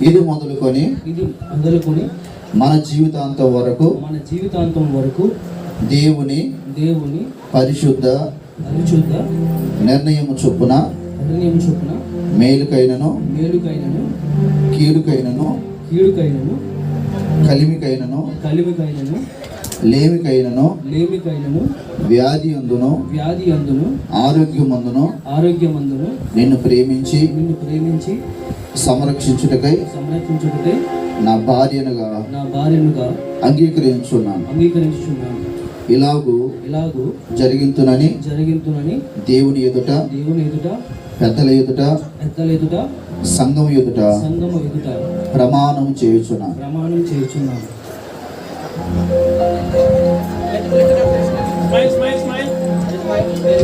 ఇది మొదలుకొని ఇది మొదలుకొని మన జీవితాంతం వరకు మన జీవితాంతం వరకు దేవుని దేవుని పరిశుద్ధ పరిశుద్ధ నిర్ణయము చొప్పున నిర్ణయం చొప్పున మేలుకైనను మేలుకైనను కీడుకైనను కీడుకైనను కలిమికైనను కలిమికైనను లేమికైనను లేమికైనను వ్యాధి అందును వ్యాధి అందును ఆరోగ్యమందును ఆరోగ్యమందును నిన్ను ప్రేమించి నిన్ను ప్రేమించి సంరక్షించుటకై సంరక్షించుటకై నా భార్యనుగా నా భార్యనుగా అంగీకరించున్నాను అంగీకరించుచున్నాను. ఇలాగూ ఇలాగూ జరిగింతునని జరిగింతునని దేవుని ఎదుట దేవుని ఎదుట పెద్దల ఎదుట పెద్దల ఎదుట సంఘం ఎదుట సంఘము ఎదుట ప్రమాణం చేయుచున్నాను. ప్రమాణం చేయుచున్నాను. Smile, smile, smile.